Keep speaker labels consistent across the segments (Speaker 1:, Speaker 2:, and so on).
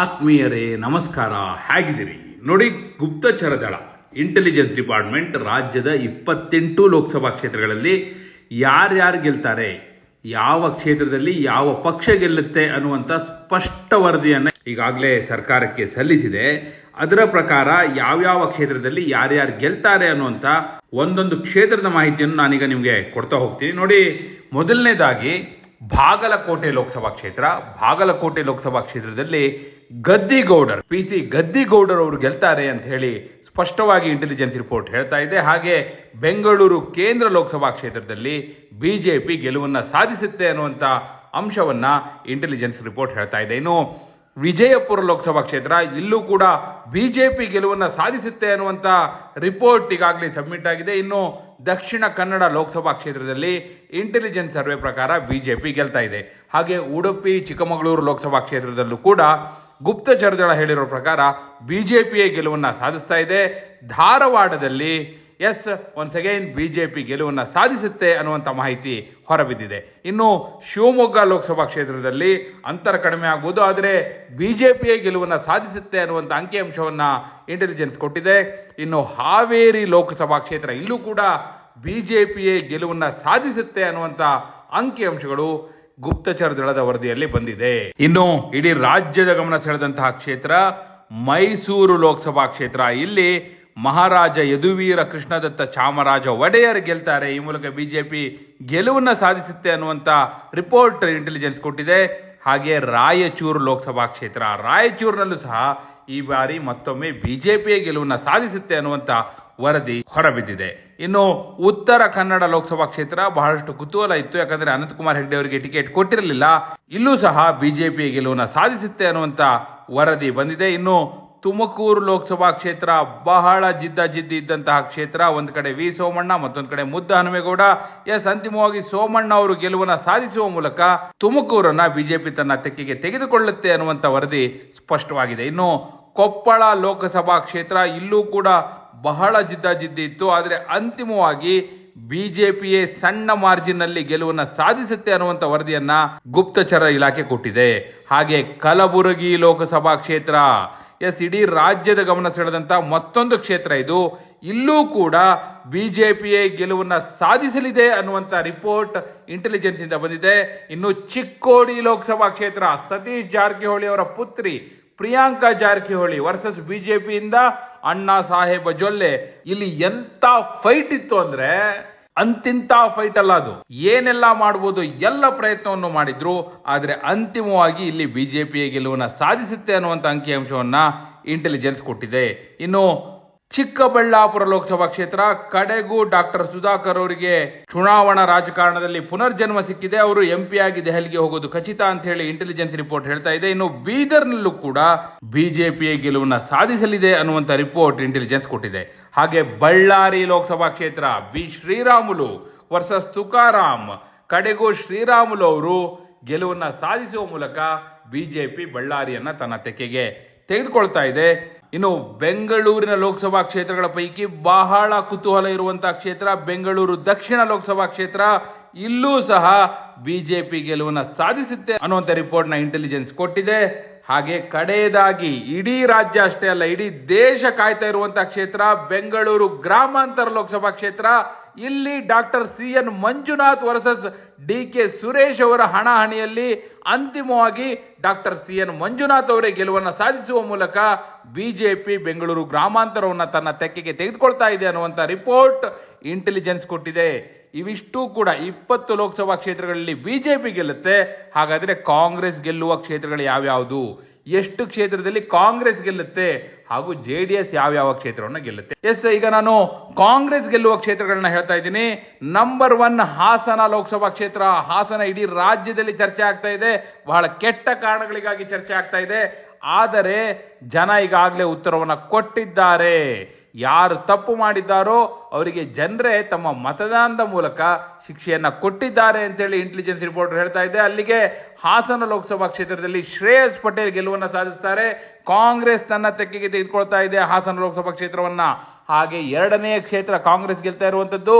Speaker 1: ಆತ್ಮೀಯರೇ, ನಮಸ್ಕಾರ. ಹೇಗಿದ್ದೀರಿ? ನೋಡಿ ಗುಪ್ತಚರ ದಳ ಇಂಟೆಲಿಜೆನ್ಸ್ ಡಿಪಾರ್ಟ್ಮೆಂಟ್ ರಾಜ್ಯದ ಇಪ್ಪತ್ತೆಂಟು ಲೋಕಸಭಾ ಕ್ಷೇತ್ರಗಳಲ್ಲಿ ಯಾರ್ಯಾರು ಗೆಲ್ತಾರೆ, ಯಾವ ಕ್ಷೇತ್ರದಲ್ಲಿ ಯಾವ ಪಕ್ಷ ಗೆಲ್ಲುತ್ತೆ ಅನ್ನುವಂಥ ಸ್ಪಷ್ಟ ವರದಿಯನ್ನು ಈಗಾಗಲೇ ಸರ್ಕಾರಕ್ಕೆ ಸಲ್ಲಿಸಿದೆ. ಅದರ ಪ್ರಕಾರ ಯಾವ್ಯಾವ ಕ್ಷೇತ್ರದಲ್ಲಿ ಯಾರ್ಯಾರು ಗೆಲ್ತಾರೆ ಅನ್ನುವಂಥ ಒಂದೊಂದು ಕ್ಷೇತ್ರದ ಮಾಹಿತಿಯನ್ನು ನಾನೀಗ ನಿಮಗೆ ಕೊಡ್ತಾ ಹೋಗ್ತೀನಿ. ನೋಡಿ, ಮೊದಲನೇದಾಗಿ ಬಾಗಲಕೋಟೆ ಲೋಕಸಭಾ ಕ್ಷೇತ್ರ. ಬಾಗಲಕೋಟೆ ಲೋಕಸಭಾ ಕ್ಷೇತ್ರದಲ್ಲಿ ಗದ್ದಿಗೌಡರ್ ಪಿ ಸಿ ಗದ್ದಿಗೌಡರ್ ಅವರು ಗೆಲ್ತಾರೆ ಅಂತ ಹೇಳಿ ಸ್ಪಷ್ಟವಾಗಿ ಇಂಟೆಲಿಜೆನ್ಸ್ ರಿಪೋರ್ಟ್ ಹೇಳ್ತಾ ಇದೆ. ಹಾಗೆ ಬೆಂಗಳೂರು ಕೇಂದ್ರ ಲೋಕಸಭಾ ಕ್ಷೇತ್ರದಲ್ಲಿ ಬಿಜೆಪಿ ಗೆಲುವನ್ನ ಸಾಧಿಸುತ್ತೆ ಅನ್ನುವಂಥ ಅಂಶವನ್ನ ಇಂಟೆಲಿಜೆನ್ಸ್ ರಿಪೋರ್ಟ್ ಹೇಳ್ತಾ ಇದೆ. ಇನ್ನು ವಿಜಯಪುರ ಲೋಕಸಭಾ ಕ್ಷೇತ್ರ. ಇಲ್ಲೂ ಕೂಡ ಬಿಜೆಪಿ ಗೆಲುವನ್ನ ಸಾಧಿಸುತ್ತೆ ಅನ್ನುವಂಥ ರಿಪೋರ್ಟ್ ಈಗಾಗಲೇ ಸಬ್ಮಿಟ್ ಆಗಿದೆ. ಇನ್ನು ದಕ್ಷಿಣ ಕನ್ನಡ ಲೋಕಸಭಾ ಕ್ಷೇತ್ರದಲ್ಲಿ ಇಂಟೆಲಿಜೆನ್ಸ್ ಸರ್ವೆ ಪ್ರಕಾರ ಬಿಜೆಪಿ ಗೆಲ್ತಾ ಇದೆ. ಹಾಗೆ ಉಡುಪಿ, ಚಿಕ್ಕಮಗಳೂರು ಲೋಕಸಭಾ ಕ್ಷೇತ್ರದಲ್ಲೂ ಕೂಡ ಗುಪ್ತಚರದಳ ಹೇಳಿರೋ ಪ್ರಕಾರ ಬಿಜೆಪಿಯೇ ಗೆಲುವನ್ನ ಸಾಧಿಸ್ತಾ ಇದೆ. ಧಾರವಾಡದಲ್ಲಿ ಎಸ್ ಒನ್ಸ್ ಅಗೈನ್ ಬಿಜೆಪಿ ಗೆಲುವನ್ನ ಸಾಧಿಸುತ್ತೆ ಅನ್ನುವಂಥ ಮಾಹಿತಿ ಹೊರಬಿದ್ದಿದೆ. ಇನ್ನು ಶಿವಮೊಗ್ಗ ಲೋಕಸಭಾ ಕ್ಷೇತ್ರದಲ್ಲಿ ಅಂತರ ಕಡಿಮೆ ಆಗುವುದು, ಆದರೆ ಬಿಜೆಪಿಯೇ ಗೆಲುವನ್ನ ಸಾಧಿಸುತ್ತೆ ಅನ್ನುವಂಥ ಅಂಕಿಅಂಶವನ್ನ ಇಂಟೆಲಿಜೆನ್ಸ್ ಕೊಟ್ಟಿದೆ. ಇನ್ನು ಹಾವೇರಿ ಲೋಕಸಭಾ ಕ್ಷೇತ್ರ ಇಲ್ಲೂ ಕೂಡ ಬಿಜೆಪಿಯೇ ಗೆಲುವನ್ನ ಸಾಧಿಸುತ್ತೆ ಅನ್ನುವಂಥ ಅಂಕಿಅಂಶಗಳು ಗುಪ್ತಚರ ದಳದ ವರದಿಯಲ್ಲಿ ಬಂದಿದೆ. ಇನ್ನು ಇಡೀ ರಾಜ್ಯದ ಗಮನ ಸೆಳೆದಂತಹ ಕ್ಷೇತ್ರ ಮೈಸೂರು ಲೋಕಸಭಾ ಕ್ಷೇತ್ರ. ಇಲ್ಲಿ ಮಹಾರಾಜ ಯದುವೀರ ಕೃಷ್ಣದತ್ತ ಚಾಮರಾಜ ಒಡೆಯರ್ ಗೆಲ್ತಾರೆ. ಈ ಮೂಲಕ ಬಿಜೆಪಿ ಗೆಲುವನ್ನ ಸಾಧಿಸುತ್ತೆ ಅನ್ನುವಂತ ರಿಪೋರ್ಟ್ ಇಂಟೆಲಿಜೆನ್ಸ್ ಕೊಟ್ಟಿದೆ. ಹಾಗೆ ರಾಯಚೂರು ಲೋಕಸಭಾ ಕ್ಷೇತ್ರ. ರಾಯಚೂರಿನಲ್ಲೂ ಸಹ ಈ ಬಾರಿ ಮತ್ತೊಮ್ಮೆ ಬಿಜೆಪಿಯ ಗೆಲುವನ್ನ ಸಾಧಿಸುತ್ತೆ ಅನ್ನುವಂತ ವರದಿ ಹೊರಬಿದ್ದಿದೆ. ಇನ್ನು ಉತ್ತರ ಕನ್ನಡ ಲೋಕಸಭಾ ಕ್ಷೇತ್ರ ಬಹಳಷ್ಟು ಕುತೂಹಲ ಇತ್ತು. ಯಾಕಂದ್ರೆ ಅನಂತಕುಮಾರ್ ಹೆಗ್ಡೆ ಅವರಿಗೆ ಟಿಕೆಟ್ ಕೊಟ್ಟಿರಲಿಲ್ಲ. ಇಲ್ಲೂ ಸಹ ಬಿಜೆಪಿ ಗೆಲುವನ್ನ ಸಾಧಿಸುತ್ತೆ ಅನ್ನುವಂತ ವರದಿ ಬಂದಿದೆ. ಇನ್ನು ತುಮಕೂರು ಲೋಕಸಭಾ ಕ್ಷೇತ್ರ ಬಹಳ ಜಿದ್ದಾಜಿದ್ದಿ ಇದ್ದಂತಹ ಕ್ಷೇತ್ರ. ಒಂದು ಕಡೆ ವಿ ಸೋಮಣ್ಣ, ಮತ್ತೊಂದು ಕಡೆ ಮುದ್ದ ಹನುಮೇಗೌಡ. ಎಸ್, ಅಂತಿಮವಾಗಿ ಸೋಮಣ್ಣ ಅವರು ಗೆಲುವನ್ನ ಸಾಧಿಸುವ ಮೂಲಕ ತುಮಕೂರನ್ನ ಬಿಜೆಪಿ ತನ್ನ ತೆಕ್ಕೆಗೆ ತೆಗೆದುಕೊಳ್ಳುತ್ತೆ ಅನ್ನುವಂತ ವರದಿ ಸ್ಪಷ್ಟವಾಗಿದೆ. ಇನ್ನು ಕೊಪ್ಪಳ ಲೋಕಸಭಾ ಕ್ಷೇತ್ರ ಇಲ್ಲೂ ಕೂಡ ಬಹಳ ಜಿದ್ದಾಜಿದ್ದಿ ಇತ್ತು. ಆದರೆ ಅಂತಿಮವಾಗಿ ಬಿಜೆಪಿಯೇ ಸಣ್ಣ ಮಾರ್ಜಿನ್ನಲ್ಲಿ ಗೆಲುವನ್ನ ಸಾಧಿಸುತ್ತೆ ಅನ್ನುವಂತ ವರದಿಯನ್ನ ಗುಪ್ತಚರ ಇಲಾಖೆ ಕೊಟ್ಟಿದೆ. ಹಾಗೆ ಕಲಬುರಗಿ ಲೋಕಸಭಾ ಕ್ಷೇತ್ರ. ಎಸ್ ಇಡೀ ರಾಜ್ಯದ ಗಮನ ಸೆಳೆದಂತ ಮತ್ತೊಂದು ಕ್ಷೇತ್ರ ಇದು. ಇಲ್ಲೂ ಕೂಡ ಬಿಜೆಪಿಯೇ ಗೆಲುವನ್ನ ಸಾಧಿಸಲಿದೆ ಅನ್ನುವಂತ ರಿಪೋರ್ಟ್ ಇಂಟೆಲಿಜೆನ್ಸ್ ಇಂದ ಬಂದಿದೆ. ಇನ್ನು ಚಿಕ್ಕೋಡಿ ಲೋಕಸಭಾ ಕ್ಷೇತ್ರ, ಸತೀಶ್ ಜಾರಕಿಹೊಳಿ ಅವರ ಪುತ್ರಿ ಪ್ರಿಯಾಂಕಾ ಜಾರಕಿಹೊಳಿ ವರ್ಸಸ್ ಬಿಜೆಪಿಯಿಂದ ಅಣ್ಣಾ ಸಾಹೇಬ ಜೊಲ್ಲೆ. ಇಲ್ಲಿ ಎಂತ ಫೈಟ್ ಇತ್ತು ಅಂದ್ರೆ ಅಂತಿಂತ ಫೈಟ್ ಅಲ್ಲ ಅದು. ಏನೆಲ್ಲ ಮಾಡಬಹುದು ಎಲ್ಲ ಪ್ರಯತ್ನವನ್ನು ಮಾಡಿದ್ರು, ಆದ್ರೆ ಅಂತಿಮವಾಗಿ ಇಲ್ಲಿ ಬಿಜೆಪಿಯ ಗೆಲುವನ್ನ ಸಾಧಿಸುತ್ತೆ ಅನ್ನುವಂತ ಅಂಕಿಅಂಶವನ್ನ ಇಂಟೆಲಿಜೆನ್ಸ್ ಕೊಟ್ಟಿದೆ. ಇನ್ನು ಚಿಕ್ಕಬಳ್ಳಾಪುರ ಲೋಕಸಭಾ ಕ್ಷೇತ್ರ, ಕಡೆಗೂ ಡಾಕ್ಟರ್ ಸುಧಾಕರ್ ಅವರಿಗೆ ಚುನಾವಣಾ ರಾಜಕಾರಣದಲ್ಲಿ ಪುನರ್ಜನ್ಮ ಸಿಕ್ಕಿದೆ. ಅವರು ಎಂಪಿ ಆಗಿ ದೆಹಲಿಗೆ ಹೋಗೋದು ಖಚಿತ ಅಂತ ಹೇಳಿ ಇಂಟೆಲಿಜೆನ್ಸ್ ರಿಪೋರ್ಟ್ ಹೇಳ್ತಾ ಇದೆ. ಇನ್ನು ಬೀದರ್ನಲ್ಲೂ ಕೂಡ ಬಿಜೆಪಿ ಗೆಲುವನ್ನ ಸಾಧಿಸಲಿದೆ ಅನ್ನುವಂತ ರಿಪೋರ್ಟ್ ಇಂಟೆಲಿಜೆನ್ಸ್ ಕೊಟ್ಟಿದೆ. ಹಾಗೆ ಬಳ್ಳಾರಿ ಲೋಕಸಭಾ ಕ್ಷೇತ್ರ, ಬಿ ಶ್ರೀರಾಮುಲು ವರ್ಸಸ್ ತುಕಾರಾಮ್. ಕಡೆಗೂ ಶ್ರೀರಾಮುಲು ಅವರು ಗೆಲುವನ್ನ ಸಾಧಿಸುವ ಮೂಲಕ ಬಿಜೆಪಿ ಬಳ್ಳಾರಿಯನ್ನ ತನ್ನ ತೆಕ್ಕೆಗೆ ತೆಗೆದುಕೊಳ್ತಾ ಇದೆ. ಇನ್ನು ಬೆಂಗಳೂರಿನ ಲೋಕಸಭಾ ಕ್ಷೇತ್ರಗಳ ಪೈಕಿ ಬಹಳ ಕುತೂಹಲ ಇರುವಂತಹ ಕ್ಷೇತ್ರ, ಬೆಂಗಳೂರು ದಕ್ಷಿಣ ಲೋಕಸಭಾ ಕ್ಷೇತ್ರ. ಇಲ್ಲೂ ಸಹ ಬಿಜೆಪಿ ಗೆಲುವನ್ನ ಸಾಧಿಸುತ್ತೆ ಅನ್ನುವಂಥ ರಿಪೋರ್ಟ್ನ ಇಂಟೆಲಿಜೆನ್ಸ್ ಕೊಟ್ಟಿದೆ. ಹಾಗೆ ಕಡೆಯದಾಗಿ ಇಡೀ ರಾಜ್ಯ ಅಷ್ಟೇ ಅಲ್ಲ, ಇಡೀ ದೇಶ ಕಾಯ್ತಾ ಇರುವಂತಹ ಕ್ಷೇತ್ರ, ಬೆಂಗಳೂರು ಗ್ರಾಮಾಂತರ ಲೋಕಸಭಾ ಕ್ಷೇತ್ರ. ಇಲ್ಲಿ doctor C N Manjunath versus D K Suresh ಅವರ ಹಣಾಹಣಿಯಲ್ಲಿ ಅಂತಿಮವಾಗಿ ಡಾಕ್ಟರ್ ಸಿ ಎನ್ ಮಂಜುನಾಥ್ ಅವರೇ ಗೆಲುವನ್ನು ಸಾಧಿಸುವ ಮೂಲಕ ಬಿಜೆಪಿ ಬೆಂಗಳೂರು ಗ್ರಾಮಾಂತರವನ್ನು ತನ್ನ ತೆಕ್ಕೆಗೆ ತೆಗೆದುಕೊಳ್ತಾ ಇದೆ ಅನ್ನುವಂಥ ರಿಪೋರ್ಟ್ ಇಂಟೆಲಿಜೆನ್ಸ್ ಕೊಟ್ಟಿದೆ. ಇವಿಷ್ಟು ಕೂಡ ಇಪ್ಪತ್ತು ಲೋಕಸಭಾ ಕ್ಷೇತ್ರಗಳಲ್ಲಿ ಬಿಜೆಪಿ ಗೆಲ್ಲುತ್ತೆ. ಹಾಗಾದ್ರೆ ಕಾಂಗ್ರೆಸ್ ಗೆಲ್ಲುವ ಕ್ಷೇತ್ರಗಳು ಯಾವ್ಯಾವುದು? ಎಷ್ಟು ಕ್ಷೇತ್ರದಲ್ಲಿ ಕಾಂಗ್ರೆಸ್ ಗೆಲ್ಲುತ್ತೆ? ಹಾಗೂ ಜೆ ಡಿ ಎಸ್ ಯಾವ್ಯಾವ ಕ್ಷೇತ್ರವನ್ನು ಗೆಲ್ಲುತ್ತೆ? ಎಸ್, ಈಗ ನಾನು ಕಾಂಗ್ರೆಸ್ ಗೆಲ್ಲುವ ಕ್ಷೇತ್ರಗಳನ್ನ ಹೇಳ್ತಾ ಇದ್ದೀನಿ. ನಂಬರ್ ಒನ್ ಹಾಸನ ಲೋಕಸಭಾ ಕ್ಷೇತ್ರ. ಹಾಸನ ಇಡೀ ರಾಜ್ಯದಲ್ಲಿ ಚರ್ಚೆ ಆಗ್ತಾ ಇದೆ. ಬಹಳ ಕೆಟ್ಟ ಕಾರಣಗಳಿಗಾಗಿ ಚರ್ಚೆ ಆಗ್ತಾ ಇದೆ. ಆದರೆ ಜನ ಈಗಾಗಲೇ ಉತ್ತರವನ್ನು ಕೊಟ್ಟಿದ್ದಾರೆ. ಯಾರು ತಪ್ಪು ಮಾಡಿದ್ದಾರೋ ಅವರಿಗೆ ಜನರೇ ತಮ್ಮ ಮತದಾನದ ಮೂಲಕ ಶಿಕ್ಷೆಯನ್ನ ಕೊಟ್ಟಿದ್ದಾರೆ ಅಂತೇಳಿ ಇಂಟೆಲಿಜೆನ್ಸ್ ರಿಪೋರ್ಟರ್ ಹೇಳ್ತಾ ಇದೆ. ಅಲ್ಲಿಗೆ ಹಾಸನ ಲೋಕಸಭಾ ಕ್ಷೇತ್ರದಲ್ಲಿ ಶ್ರೇಯಸ್ ಪಟೇಲ್ ಗೆಲುವನ್ನು ಸಾಧಿಸ್ತಾರೆ. ಕಾಂಗ್ರೆಸ್ ತನ್ನ ತೆಕ್ಕೆಗೆ ತೆಗೆದುಕೊಳ್ತಾ ಇದೆ ಹಾಸನ ಲೋಕಸಭಾ ಕ್ಷೇತ್ರವನ್ನ. ಹಾಗೆ ಎರಡನೇ ಕ್ಷೇತ್ರ ಕಾಂಗ್ರೆಸ್ ಗೆಲ್ತಾ ಇರುವಂತದ್ದು.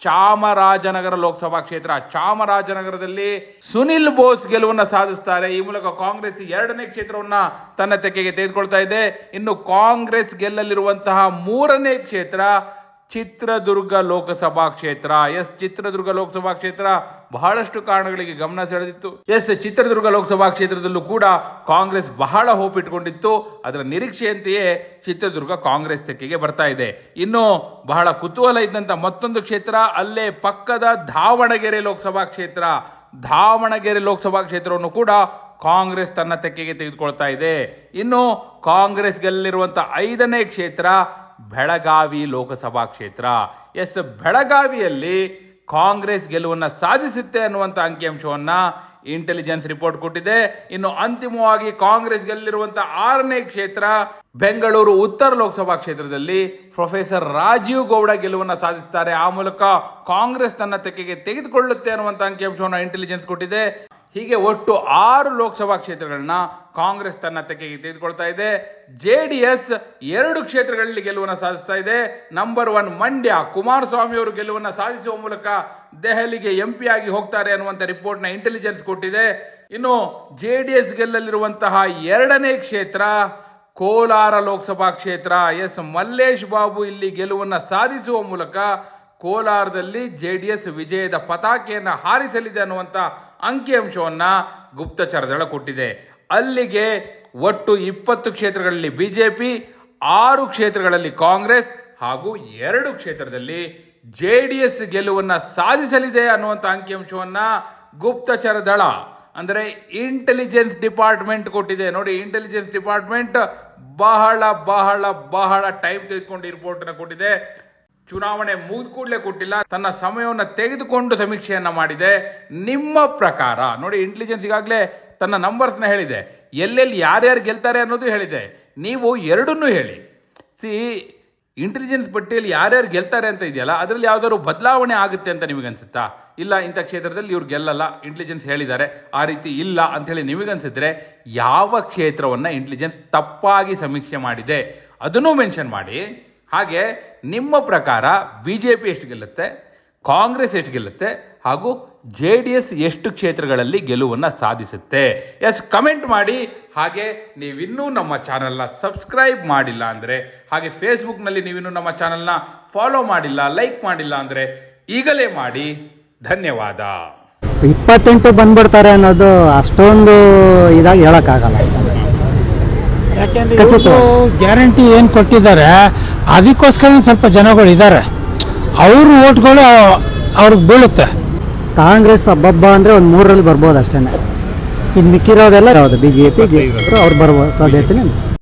Speaker 1: ಚಾಮರಾಜನಗರ ಲೋಕಸಭಾ ಕ್ಷೇತ್ರ. ಚಾಮರಾಜನಗರದಲ್ಲಿ ಸುನಿಲ್ ಬೋಸ್ ಗೆಲುವನ್ನ ಸಾಧಿಸ್ತಾರೆ. ಈ ಮೂಲಕ ಕಾಂಗ್ರೆಸ್ ಎರಡನೇ ಕ್ಷೇತ್ರವನ್ನ ತನ್ನ ತೆಕ್ಕೆಗೆ ತೆಗೆದುಕೊಳ್ತಾ ಇದೆ. ಇನ್ನು ಕಾಂಗ್ರೆಸ್ ಗೆಲ್ಲಲಿರುವಂತಹ ಮೂರನೇ ಕ್ಷೇತ್ರ ಚಿತ್ರದುರ್ಗ ಲೋಕಸಭಾ ಕ್ಷೇತ್ರ. ಎಸ್. ಚಿತ್ರದುರ್ಗ ಲೋಕಸಭಾ ಕ್ಷೇತ್ರ ಬಹಳಷ್ಟು ಕಾರಣಗಳಿಗೆ ಗಮನ ಸೆಳೆದಿತ್ತು. ಎಸ್. ಚಿತ್ರದುರ್ಗ ಲೋಕಸಭಾ ಕ್ಷೇತ್ರದಲ್ಲೂ ಕೂಡ ಕಾಂಗ್ರೆಸ್ ಬಹಳ ಹೋಪ್ ಇಟ್ಕೊಂಡಿತ್ತು ಅದರ ನಿರೀಕ್ಷೆಯಂತೆಯೇ ಚಿತ್ರದುರ್ಗ ಕಾಂಗ್ರೆಸ್ ತೆಕ್ಕೆಗೆ ಬರ್ತಾ ಇದೆ. ಇನ್ನು ಬಹಳ ಕುತೂಹಲ ಇದ್ದಂತ ಮತ್ತೊಂದು ಕ್ಷೇತ್ರ, ಅಲ್ಲೇ ಪಕ್ಕದ ಧಾವಣಗೆರೆ ಲೋಕಸಭಾ ಕ್ಷೇತ್ರ. ದಾವಣಗೆರೆ ಲೋಕಸಭಾ ಕ್ಷೇತ್ರವನ್ನು ಕೂಡ ಕಾಂಗ್ರೆಸ್ ತನ್ನ ತೆಕ್ಕೆಗೆ ತೆಗೆದುಕೊಳ್ತಾ ಇದೆ. ಇನ್ನು ಕಾಂಗ್ರೆಸ್ ಗೆಲ್ಲಿರುವಂತಹ ಐದನೇ ಕ್ಷೇತ್ರ ಬೆಳಗಾವಿ ಲೋಕಸಭಾ ಕ್ಷೇತ್ರ. ಎಸ್, ಬೆಳಗಾವಿಯಲ್ಲಿ ಕಾಂಗ್ರೆಸ್ ಗೆಲುವನ್ನ ಸಾಧಿಸುತ್ತೆ ಅನ್ನುವಂಥ ಅಂಕಿಅಂಶವನ್ನ ಇಂಟೆಲಿಜೆನ್ಸ್ ರಿಪೋರ್ಟ್ ಕೊಟ್ಟಿದೆ. ಇನ್ನು ಅಂತಿಮವಾಗಿ ಕಾಂಗ್ರೆಸ್ ಗೆಲ್ಲಿರುವಂಥ ಆರನೇ ಕ್ಷೇತ್ರ ಬೆಂಗಳೂರು ಉತ್ತರ ಲೋಕಸಭಾ ಕ್ಷೇತ್ರದಲ್ಲಿ ಪ್ರೊಫೆಸರ್ ರಾಜೀವ್ ಗೌಡ ಗೆಲುವನ್ನ ಸಾಧಿಸುತ್ತಾರೆ ಆ ಮೂಲಕ ಕಾಂಗ್ರೆಸ್ ತನ್ನ ತೆಕ್ಕೆಗೆ ತೆಗೆದುಕೊಳ್ಳುತ್ತೆ ಅನ್ನುವಂಥ ಅಂಕಿಅಂಶವನ್ನು ಇಂಟೆಲಿಜೆನ್ಸ್ ಕೊಟ್ಟಿದೆ. ಹೀಗೆ ಒಟ್ಟು ಆರು ಲೋಕಸಭಾ ಕ್ಷೇತ್ರಗಳನ್ನ ಕಾಂಗ್ರೆಸ್ ತನ್ನ ತೆಕ್ಕೆಗೆ ತೆಗೆದುಕೊಳ್ತಾ ಇದೆ. ಜೆ ಡಿ ಎಸ್ ಎರಡು ಕ್ಷೇತ್ರಗಳಲ್ಲಿ ಗೆಲುವನ್ನು ಸಾಧಿಸ್ತಾ ಇದೆ. ನಂಬರ್ ಒನ್ ಮಂಡ್ಯ, ಕುಮಾರಸ್ವಾಮಿ ಅವರು ಗೆಲುವನ್ನು ಸಾಧಿಸುವ ಮೂಲಕ ದೆಹಲಿಗೆ ಎಂಪಿ ಆಗಿ ಹೋಗ್ತಾರೆ ಅನ್ನುವಂಥ ರಿಪೋರ್ಟ್ನ ಇಂಟೆಲಿಜೆನ್ಸ್ ಕೊಟ್ಟಿದೆ. ಇನ್ನು ಜೆ ಡಿ ಎಸ್ ಗೆಲ್ಲಲಿರುವಂತಹ ಎರಡನೇ ಕ್ಷೇತ್ರ ಕೋಲಾರ ಲೋಕಸಭಾ ಕ್ಷೇತ್ರ. ಎಸ್ ಮಲ್ಲೇಶ್ ಬಾಬು ಇಲ್ಲಿ ಗೆಲುವನ್ನು ಸಾಧಿಸುವ ಮೂಲಕ ಕೋಲಾರದಲ್ಲಿ ಜೆಡಿಎಸ್ ವಿಜಯದ ಪತಾಕೆಯನ್ನು ಹಾರಿಸಲಿದೆ ಅನ್ನುವಂತ ಅಂಕಿಅಂಶವನ್ನ ಗುಪ್ತಚರ ದಳ ಕೊಟ್ಟಿದೆ. ಅಲ್ಲಿಗೆ ಒಟ್ಟು ಇಪ್ಪತ್ತು ಕ್ಷೇತ್ರಗಳಲ್ಲಿ ಬಿಜೆಪಿ, ಆರು ಕ್ಷೇತ್ರಗಳಲ್ಲಿ ಕಾಂಗ್ರೆಸ್ ಹಾಗೂ ಎರಡು ಕ್ಷೇತ್ರದಲ್ಲಿ ಜೆ ಡಿ ಎಸ್ ಗೆಲುವನ್ನ ಸಾಧಿಸಲಿದೆ ಅನ್ನುವಂತ ಅಂಕಿಅಂಶವನ್ನ ಗುಪ್ತಚರ ದಳ, ಅಂದರೆ ಇಂಟೆಲಿಜೆನ್ಸ್ ಡಿಪಾರ್ಟ್ಮೆಂಟ್ ಕೊಟ್ಟಿದೆ. ನೋಡಿ ಇಂಟೆಲಿಜೆನ್ಸ್ ಡಿಪಾರ್ಟ್ಮೆಂಟ್ ಬಹಳ ಬಹಳ ಬಹಳ ಟೈಮ್ ತೆಗೆದುಕೊಂಡು ರಿಪೋರ್ಟ್ ಅನ್ನು ಕೊಟ್ಟಿದೆ. ಚುನಾವಣೆ ಮುಗಿದ ಕೂಡಲೇ ಕೊಟ್ಟಿಲ್ಲ, ತನ್ನ ಸಮಯವನ್ನು ತೆಗೆದುಕೊಂಡು ಸಮೀಕ್ಷೆಯನ್ನು ಮಾಡಿದೆ. ನಿಮ್ಮ ಪ್ರಕಾರ, ನೋಡಿ ಇಂಟೆಲಿಜೆನ್ಸ್ ಈಗಾಗಲೇ ತನ್ನ ನಂಬರ್ಸ್ನ ಹೇಳಿದೆ. ಎಲ್ಲೆಲ್ಲಿ ಯಾರ್ಯಾರು ಗೆಲ್ತಾರೆ ಅನ್ನೋದು ಹೇಳಿದೆ. ನೀವು ಎರಡನ್ನೂ ಹೇಳಿ. ಸಿ ಇಂಟೆಲಿಜೆನ್ಸ್ ಪಟ್ಟಿಯಲ್ಲಿ ಯಾರ್ಯಾರು ಗೆಲ್ತಾರೆ ಅಂತ ಇದೆಯಲ್ಲ, ಅದರಲ್ಲಿ ಯಾವ್ದಾದ್ರು ಬದಲಾವಣೆ ಆಗುತ್ತೆ ಅಂತ ನಿಮಗೆ ಅನ್ಸುತ್ತಾ ಇಲ್ಲ, ಇಂಥ ಕ್ಷೇತ್ರದಲ್ಲಿ ಇವ್ರು ಗೆಲ್ಲಲ್ಲ ಇಂಟೆಲಿಜೆನ್ಸ್ ಹೇಳಿದ್ದಾರೆ, ಆ ರೀತಿ ಇಲ್ಲ ಅಂತ ಹೇಳಿ ನಿಮಗನ್ಸಿದ್ರೆ ಯಾವ ಕ್ಷೇತ್ರವನ್ನು ಇಂಟೆಲಿಜೆನ್ಸ್ ತಪ್ಪಾಗಿ ಸಮೀಕ್ಷೆ ಮಾಡಿದೆ, ಅದನ್ನು ಮೆನ್ಷನ್ ಮಾಡಿ. ಹಾಗೆ ನಿಮ್ಮ ಪ್ರಕಾರ ಬಿ ಜೆ ಪಿ ಎಷ್ಟು ಗೆಲ್ಲುತ್ತೆ ಕಾಂಗ್ರೆಸ್ ಎಷ್ಟು ಗೆಲ್ಲುತ್ತೆ ಹಾಗೂ ಜೆ ಡಿ ಎಸ್ ಎಷ್ಟು ಕ್ಷೇತ್ರಗಳಲ್ಲಿ ಗೆಲುವನ್ನು ಸಾಧಿಸುತ್ತೆ. ಎಸ್ ಕಮೆಂಟ್ ಮಾಡಿ. ಹಾಗೆ ನೀವಿನ್ನೂ ನಮ್ಮ ಚಾನಲ್ನ ಸಬ್ಸ್ಕ್ರೈಬ್ ಮಾಡಿಲ್ಲ ಅಂದರೆ ಹಾಗೆ ಫೇಸ್ಬುಕ್ನಲ್ಲಿ ನೀವಿನ್ನೂ ನಮ್ಮ ಚಾನಲ್ನ ಫಾಲೋ ಮಾಡಿಲ್ಲ ಲೈಕ್ ಮಾಡಿಲ್ಲ ಅಂದರೆ ಈಗಲೇ ಮಾಡಿ. ಧನ್ಯವಾದ.
Speaker 2: ಇಪ್ಪತ್ತೆಂಟು ಬಂದ್ಬಿಡ್ತಾರೆ ಅನ್ನೋದು ಅಷ್ಟೊಂದು ಇದಾಗಿ ಹೇಳಕ್ಕಾಗಲ್ಲ.
Speaker 3: ಯಾಕೆಂದ್ರೆ. ಗ್ಯಾರಂಟಿ ಏನ್ ಕೊಟ್ಟಿದ್ದಾರೆ ಅದಕ್ಕೋಸ್ಕರ ಸ್ವಲ್ಪ ಜನಗಳು ಇದ್ದಾರೆ ಅವ್ರ ಓಟ್ಗಳು ಅವ್ರಿಗೆ ಬೀಳುತ್ತೆ.
Speaker 2: ಕಾಂಗ್ರೆಸ್ ಹಬ್ಬಬ್ಬ ಅಂದ್ರೆ ಒಂದು ಮೂರರಲ್ಲಿ ಬರ್ಬೋದು ಅಷ್ಟೇನೆ. ಇನ್ ಮಿಕ್ಕಿರೋದೆಲ್ಲ ಯಾವುದು ಬಿ ಜೆ ಪಿ ಅವ್ರು ಬರುವ ಸಾಧ್ಯತೆನೇ.